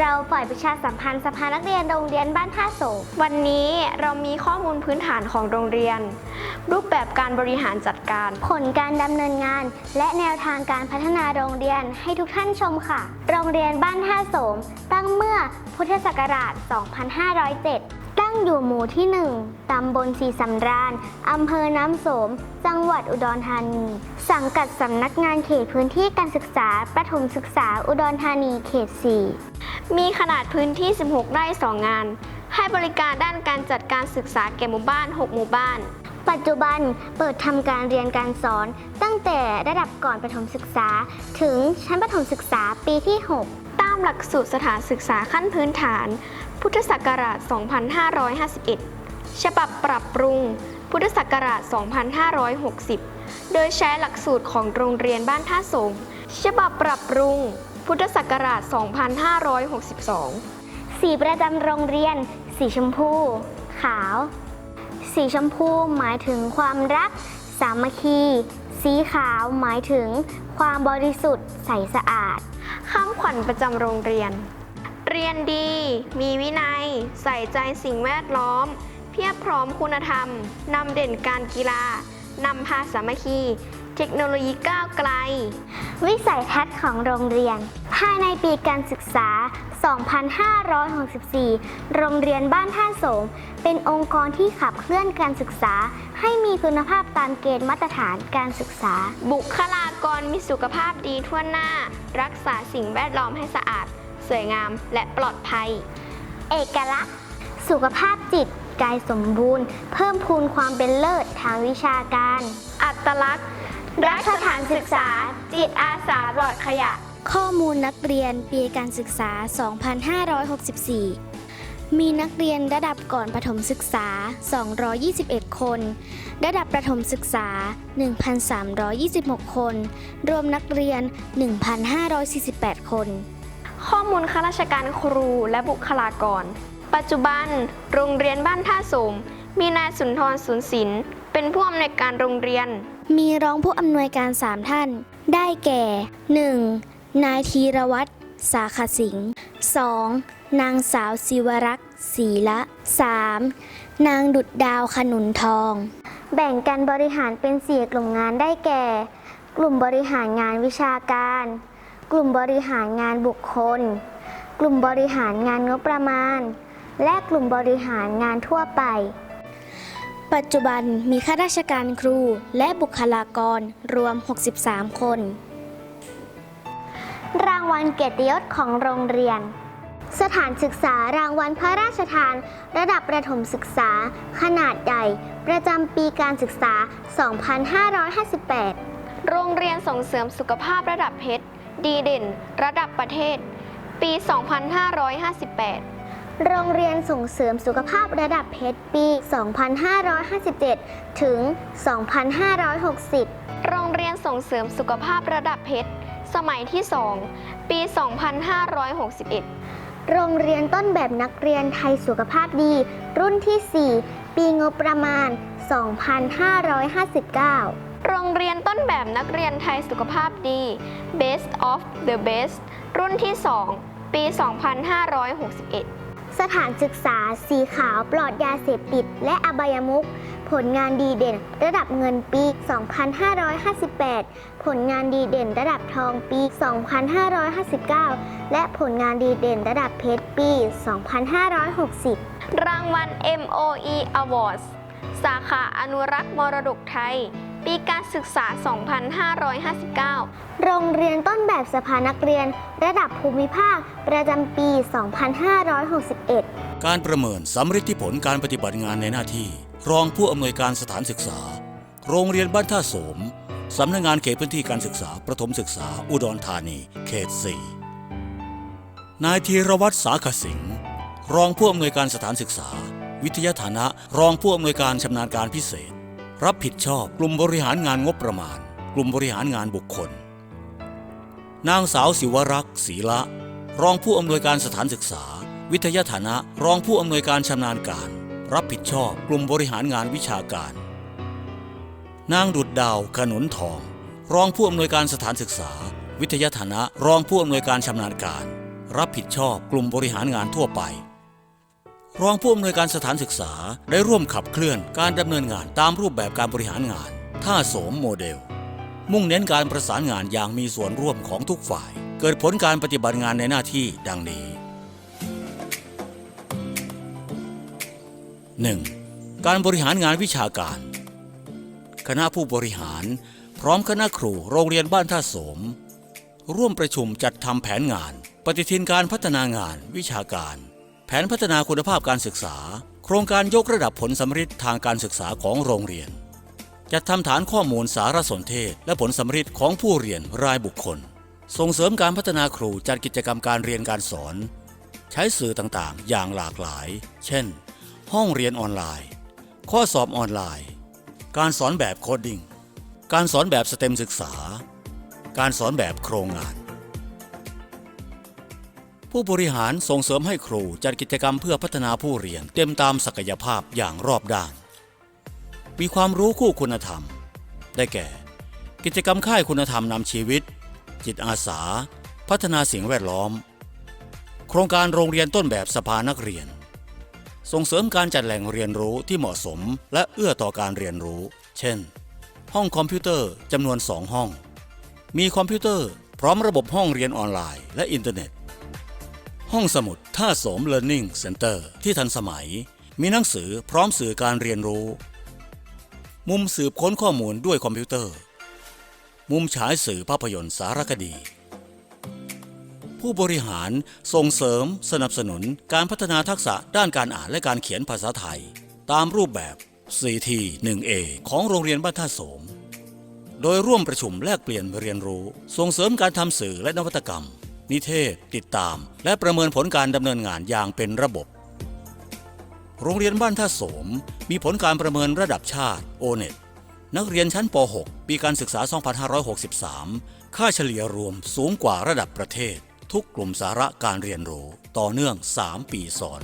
เราฝ่ายประชาสัมพันธ์สภานักเรียนโรงเรียนบ้านท่าโศกวันนี้เรามีข้อมูลพื้นฐานของโรงเรียน รูปแบบการบริหารจัดการ ผลการดำเนินงาน และแนวทางการพัฒนาโรงเรียนให้ทุกท่านชมค่ะ โรงเรียนบ้านท่าโสม ตั้งเมื่อพุทธศักราช 2507 ตั้งอยู่หมู่ที่ 1 ตำบลสีสำราญ อำเภอน้ำโสม จังหวัดอุดรธานี สังกัดสำนักงานเขตพื้นที่การศึกษาประถมศึกษาอุดรธานีเขต 4 มีขนาดพื้นที่ 16 ไร่ 2 งาน ให้บริการด้านการจัดการศึกษาแก่หมู่บ้าน 6 หมู่บ้าน ปัจจุบันเปิดทำการเรียนการสอน ตั้งแต่ระดับก่อนประถมศึกษา ถึงชั้นประถมศึกษาปีที่ 6 ตามหลักสูตรสถานศึกษาขั้นพื้นฐาน พุทธศักราช 2551 ฉบับปรับปรุง พุทธศักราช 2560 โดยใช้หลักสูตรของโรงเรียนบ้านท่าสงฉบับปรับปรุง พุทธศักราช 2562 สีประจำโรงเรียน สีชมพู ขาว สีชมพูหมายถึงความรัก สามัคคี สีขาวหมายถึงความบริสุทธิ์ใสสะอาดคำขวัญประจำโรงเรียน เรียนดี มีวินัย ใส่ใจสิ่งแวดล้อม เพียบพร้อมคุณธรรม นำเด่นการกีฬานำพาสามัคคี เทคโนโลยีก้าวไกล วิสัยทัศน์ของโรงเรียน ภายในปีการศึกษา 2564 โรงเรียนบ้านท่าโสม เป็นองค์กรที่ขับเคลื่อนการศึกษา ให้มีคุณภาพตามเกณฑ์มาตรฐานการศึกษา บุคลากรมีสุขภาพดีทั่วหน้า รักษาสิ่งแวดล้อมให้สะอาด สวยงามและปลอดภัย เอกลักษณ์ สุขภาพจิตกายสมบูรณ์ เพิ่มพูนความเป็นเลิศทางวิชาการ อัตลักษณ์ รักสถานศึกษา จิตอาสาปลอดขยะ ข้อมูลนักเรียนปีการศึกษา 2564 มีนักเรียนระดับก่อนประถมศึกษา 221 คน ระดับประถมศึกษา 1,326 คน รวมนักเรียน 1,548 คน ข้อมูลข้าราชการครูและบุคลากร ปัจจุบัน โรงเรียนบ้านท่าสมมีนายสุนทรสุนศิลป์เป็นผู้อำนวยการโรงเรียน มีรองผู้อำนวยการ 3 ท่าน ได้แก่ 1. นายธีรวัตรสาขสิงห์ 2. นางสาวศิวรักษ์ศรีละ 3. นางดุดดาวขนุนทอง แบ่งกันบริหารเป็นสี่กลุ่มงานได้แก่ กลุ่มบริหารงานวิชาการ กลุ่มบริหารงานบุคคล กลุ่มบริหารงานงบประมาณ และกลุ่มบริหารงานทั่วไป ปัจจุบันมีข้าราชการครูและบุคลากรรวม 63 คน รางวัลเกียรติยศของโรงเรียน สถานศึกษารางวัลพระราชทาน ระดับประถมศึกษา ขนาดใหญ่ ประจำปีการศึกษา 2558 โรงเรียนส่งเสริมสุขภาพระดับเพชร ดีเด่น ระดับประเทศ ปี 2558 โรงเรียนส่งเสริมสุขภาพระดับเพชรปี 2557 ถึง 2560 โรงเรียนส่งเสริมสุขภาพระดับเพชรสมัยที่ 2 ปี 2561 โรงเรียนต้นแบบนักเรียนไทยสุขภาพดี รุ่นที่ 4 ปีงบประมาณ 2559โรงเรียนต้นแบบนักเรียนไทยสุขภาพดี Best of the Best รุ่นที่ 2 ปี 2561 สถานศึกษา สีขาวปลอดยาเสพติด และอบายมุขผลงานดีเด่น ระดับเงินปี 2558 ผลงานดีเด่นระดับทองปี 2559 และผลงานดีเด่นระดับเพชรปี 2560 รางวัล MOE Awards สาขาอนุรักษ์มรดกไทย ปีการศึกษา 2559 โรงเรียนต้นแบบสภานักเรียน ระดับภูมิภาค ประจำปี 2561 การประเมินสำฤทธิผลการปฏิบัติงานในหน้าที่ รองผู้อำนวยการสถานศึกษา โรงเรียนบ้านท่าโสมสำนักงงานเขตพื้นที่การศึกษา ประถมศึกษา อุดรธานี เขต 4 นายธีรวัตรสาขสิงห์รองผู้อำนวยการสถานศึกษา วิทยาฐานะ รองผู้อำนวยการชำนาญการพิเศษ รับผิดชอบกลุ่มบริหารงานงบประมาณ กลุ่มบริหารงานบุคคล นางสาวศิวรักษ์ศรีละ รองผู้อำนวยการสถานศึกษา วิทยาฐานะรองผู้อำนวยการชำนาญการ รับผิดชอบกลุ่มบริหารงานวิชาการ นางดุดดาวขนุนทอง รองผู้อำนวยการสถานศึกษา วิทยาฐานะรองผู้อำนวยการชำนาญการ รับผิดชอบกลุ่มบริหารงานทั่วไป รองผู้อำนวยการสถานศึกษาได้ร่วมขับเคลื่อนการดำเนินงานตามรูปแบบการบริหารงาน ท่าโสมโมเดล มุ่งเน้นการประสานงานอย่างมีส่วนร่วมของทุกฝ่าย เกิดผลการปฏิบัติงานในหน้าที่ดังนี้ 1. การบริหารงานวิชาการ คณะผู้บริหาร พร้อมคณะครูโรงเรียนบ้านท่าโสม ร่วมประชุมจัดทำแผนงาน ปฏิทินการพัฒนางานวิชาการ แผนพัฒนาคุณภาพการศึกษา โครงการยกระดับผลสำฤทธิ์ทางการศึกษาของโรงเรียน จัดทำฐานข้อมูลสารสนเทศ และผลสำฤทธิ์ของผู้เรียนรายบุคคล ส่งเสริมการพัฒนาครูจัดกิจกรรมการเรียนการสอน ใช้สื่อต่างๆ อย่างหลากหลาย เช่น ห้องเรียนออนไลน์ ข้อสอบออนไลน์ การสอนแบบโคดดิ้ง การสอนแบบสเต็มศึกษา การสอนแบบโครงงาน ผู้บริหารส่งเสริมให้ครูจัดกิจกรรมเพื่อพัฒนาผู้เรียนเต็มตามศักยภาพอย่างรอบด้าน มีความรู้คู่คุณธรรม ได้แก่ กิจกรรมค่ายคุณธรรมนำชีวิต จิตอาสา พัฒนาสิ่งแวดล้อม โครงการโรงเรียนต้นแบบสภานักเรียน ส่งเสริมการจัดแหล่งเรียนรู้ที่เหมาะสมและเอื้อต่อการเรียนรู้ เช่น ห้องคอมพิวเตอร์จำนวน2ห้อง มีคอมพิวเตอร์พร้อมระบบห้องเรียนออนไลน์และอินเทอร์เน็ต ห้องสมุดท่าสม Learning Center ที่ทันสมัย มีหนังสือพร้อมสื่อการเรียนรู้ มุมสืบค้นข้อมูลด้วยคอมพิวเตอร์ มุมฉายสื่อภาพยนตร์สารคดี ผู้บริหารส่งเสริมสนับสนุนการพัฒนาทักษะด้านการอ่านและการเขียนภาษาไทย ตามรูปแบบ CT 1A ของโรงเรียนบ้านท่าสม โดยร่วมประชุมแลกเปลี่ยนเรียนรู้ ส่งเสริมการทำสื่อและนวัตกรรม นิเทศ ติดตาม และประเมินผลการดำเนินงานอย่างเป็นระบบ โรงเรียนบ้านท่าโสม มีผลการประเมินระดับชาติ o n e t นักเรียนชั้นป .6 ปีการศึกษา 2563 ค่าเฉลี่ยรวมสูงกว่าระดับประเทศ ทุกกลุ่มสาระการเรียนรู้ต่อเนื่อง 3 ปีซ้อน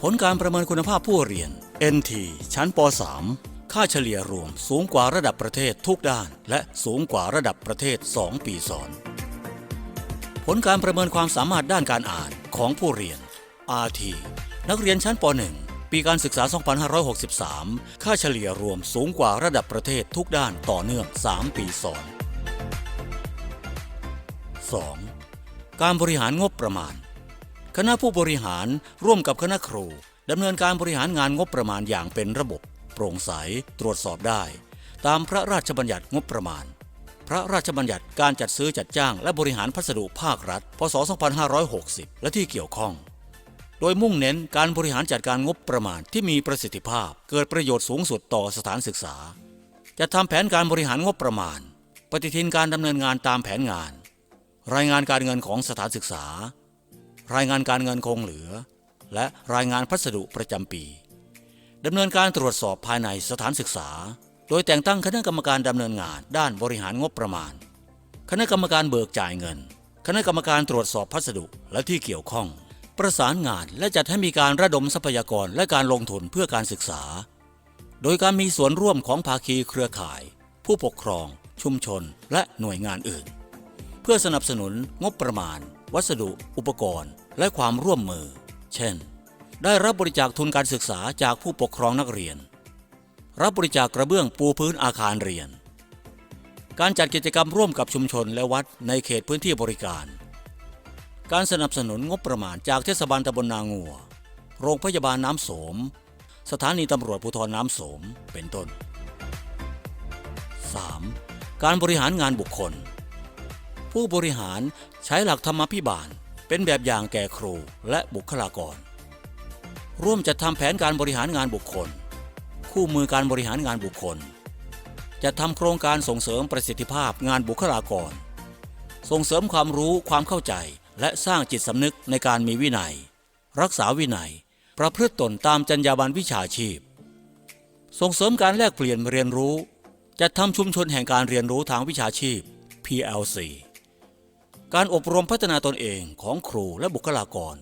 ผลการประเมินคุณภาพผู้เรียน NT ชั้นป .3 ค่าเฉลี่ยรวมสูงกว่าระดับประเทศทุกด้าน และสูงกว่าระดับประเทศ 2 ปีซ้อน ผลการประเมินความสามารถด้านการอ่านของผู้เรียน RT นักเรียนชั้นป .1 ปีการศึกษา 2563 ค่าเฉลี่ยรวมสูงกว่าระดับประเทศทุกด้านต่อเนื่อง 3 ปีซ้อน 2. การบริหารงบประมาณ คณะผู้บริหารร่วมกับคณะครูดำเนินการบริหารงานงบประมาณอย่างเป็นระบบ โปร่งใส ตรวจสอบได้ ตามพระราชบัญญัติงบประมาณ พระราชบัญญัติการจัดซื้อจัดจ้างและบริหารพัสดุภาครัฐ พศ 2560 และที่เกี่ยวข้อง โดยมุ่งเน้นการบริหารจัดการงบประมาณที่มีประสิทธิภาพ เกิดประโยชน์สูงสุดต่อสถานศึกษา จะทำแผนการบริหารงบประมาณ ปฏิทินการดำเนินงานตามแผนงาน รายงานการเงินของสถานศึกษา รายงานการเงินคงเหลือ และรายงานพัสดุประจำปีดำเนินการตรวจสอบภายในสถานศึกษา โดยแต่งตั้งคณะกรรมการดำเนินงาน ด้านบริหารงบประมาณ คณะกรรมการเบิกจ่ายเงิน คณะกรรมการตรวจสอบพัสดุและที่เกี่ยวข้อง ประสานงานและจัดให้มีการระดมทรัพยากรและการลงทุนเพื่อการศึกษา โดยการมีส่วนร่วมของภาคีเครือข่าย ผู้ปกครอง ชุมชน และหน่วยงานอื่น เพื่อสนับสนุนงบประมาณ วัสดุ อุปกรณ์ และความร่วมมือ เช่น ได้รับบริจาคทุนการศึกษาจากผู้ปกครองนักเรียน รับบริจาคกระเบื้องปูพื้นอาคารเรียน การจัดกิจกรรมร่วมกับชุมชนและวัดในเขตพื้นที่บริการ การสนับสนุนงบประมาณจากเทศบาลตำบลนางัว โรงพยาบาลน้ำโสม สถานีตำรวจภูธรน้ำโสม เป็นต้น 3. การบริหารงานบุคคล ผู้บริหารใช้หลักธรรมพิบาลเป็นแบบอย่างแก่ครูและบุคลากร ร่วมจัดทำแผนการบริหารงานบุคคล คู่มือการบริหารงานบุคคลจัดทำโครงการส่งเสริมประสิทธิภาพงานบุคลากร ส่งเสริมความรู้ความเข้าใจและสร้างจิตสำนึกในการมีวินัย รักษาวินัย ประพฤติตนตามจรรยาบรรณวิชาชีพ ส่งเสริมการแลกเปลี่ยนเรียนรู้ จัดทำชุมชนแห่งการเรียนรู้ทางวิชาชีพ PLC การอบรมพัฒนาตนเองของครูและบุคลากร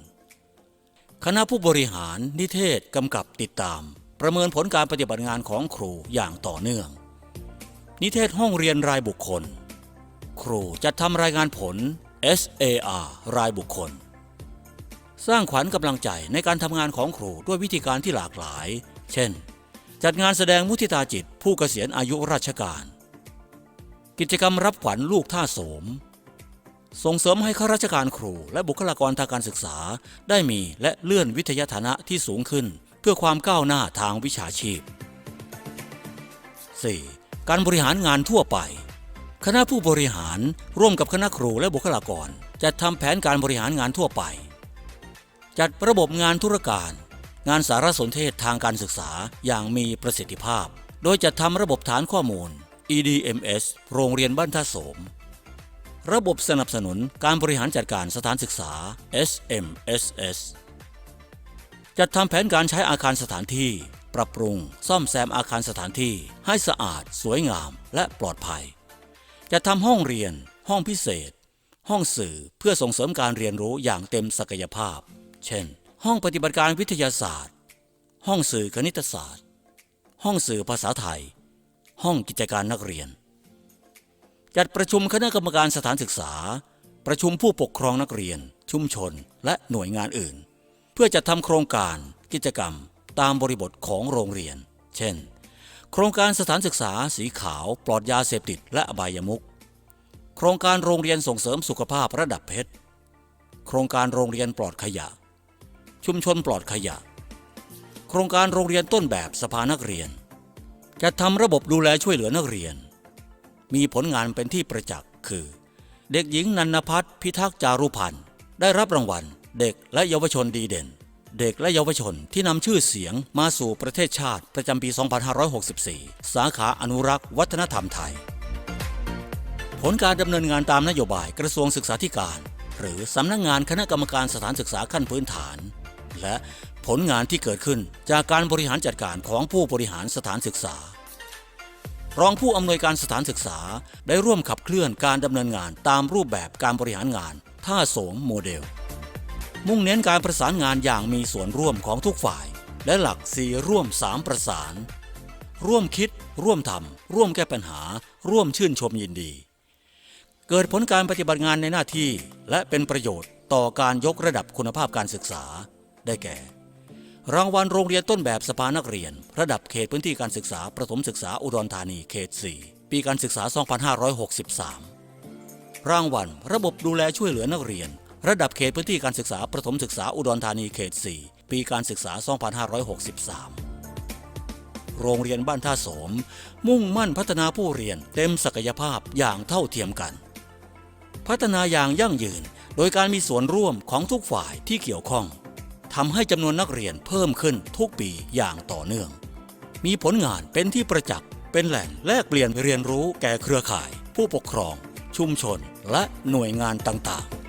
คณะผู้บริหารนิเทศกำกับติดตาม ประเมินผลการปฏิบัติงานของครูอย่างต่อเนื่อง นิเทศห้องเรียนรายบุคคล ครูจัดทำรายงานผล SAR รายบุคคล สร้างขวัญกำลังใจในการทำงานของครูด้วยวิธีการที่หลากหลาย เช่น จัดงานแสดงมุทิตาจิตผู้เกษียณอายุราชการ กิจกรรมรับขวัญลูกท่าโสม ส่งเสริมให้ข้าราชการครูและบุคลากรทางการศึกษาได้มีและเลื่อนวิทยาฐานะที่สูงขึ้น เพื่อความก้าวหน้าทางวิชาชีพ 4. การบริหารงานทั่วไป คณะผู้บริหารร่วมกับคณะครูและบุคลากรจัดทำแผนการบริหารงานทั่วไป จัดระบบงานธุรการ งานสารสนเทศทางการศึกษาอย่างมีประสิทธิภาพ โดยจัดทำระบบฐานข้อมูล EDMS โรงเรียนบ้านท่าโสม ระบบสนับสนุนการบริหารจัดการสถานศึกษา SMSS จัดทำแผนการใช้อาคารสถานที่ ปรับปรุง ซ่อมแซมอาคารสถานที่ ให้สะอาด สวยงาม และปลอดภัย จะทำห้องเรียน ห้องพิเศษ ห้องสื่อเพื่อส่งเสริมการเรียนรู้อย่างเต็มศักยภาพ เช่น ห้องปฏิบัติการวิทยาศาสตร์ ห้องสื่อคณิตศาสตร์ ห้องสื่อภาษาไทย ห้องกิจการนักเรียน จัดประชุมคณะกรรมการสถานศึกษา ประชุมผู้ปกครองนักเรียน ชุมชน และหน่วยงานอื่น เพื่อจัดทำโครงการกิจกรรมตามบริบทของโรงเรียน เช่น โครงการสถานศึกษาสีขาวปลอดยาเสพติดและอบายมุขโครงการโรงเรียนส่งเสริมสุขภาพระดับเพชร โครงการโรงเรียนปลอดขยะ ชุมชนปลอดขยะ โครงการโรงเรียนต้นแบบสภานักเรียนจัดทำระบบดูแลช่วยเหลือนักเรียน มีผลงานเป็นที่ประจักษ์คือ เด็กหญิงนันนพัฒน์พิทักษ์จารุพันธ์ได้รับรางวัล เด็กและเยาวชนดีเด่น เด็กและเยาวชนที่นำชื่อเสียงมาสู่ประเทศชาติประจำปี 2564 สาขาอนุรักษ์วัฒนธรรมไทย ผลการดำเนินงานตามนโยบายกระทรวงศึกษาธิการ หรือสำนักงงานคณะกรรมการสถานศึกษาขั้นพื้นฐาน และผลงานที่เกิดขึ้นจากการบริหารจัดการของผู้บริหารสถานศึกษารองผู้อำนวยการสถานศึกษาได้ร่วมขับเคลื่อนการดำเนินงานตามรูปแบบการบริหารงาน ท่าโสมโมเดล มุ่งเน้นการประสานงานอย่างมีส่วนร่วมของทุกฝ่าย และหลักสี่ร่วมสามประสาน ร่วมคิด ร่วมทำร่วมแก้ปัญหา ร่วมชื่นชมยินดี เกิดผลการปฏิบัติงานในหน้าที่ และเป็นประโยชน์ต่อการยกระดับคุณภาพการศึกษา ได้แก่ รางวัลโรงเรียนต้นแบบสภานักเรียน ระดับเขตพื้นที่การศึกษาประถมศึกษาอุดรธานีเขต 4 ปีการศึกษา 2563 รางวัลระบบดูแลช่วยเหลือนักเรียน ระดับเขตพื้นที่การศึกษาประถมศึกษาอุดรธานีเขต 4 ปีการศึกษา 2563 โรงเรียนบ้านท่าโสม มุ่งมั่นพัฒนาผู้เรียนเต็มศักยภาพอย่างเท่าเทียมกัน พัฒนาอย่างยั่งยืน โดยการมีส่วนร่วมของทุกฝ่ายที่เกี่ยวข้องทำให้จำนวนนักเรียนเพิ่มขึ้นทุกปีอย่างต่อเนื่อง มีผลงานเป็นที่ประจักษ์เป็นแหล่งแลกเปลี่ยนเรียนรู้แก่เครือข่าย ผู้ปกครอง ชุมชน และหน่วยงานต่างๆ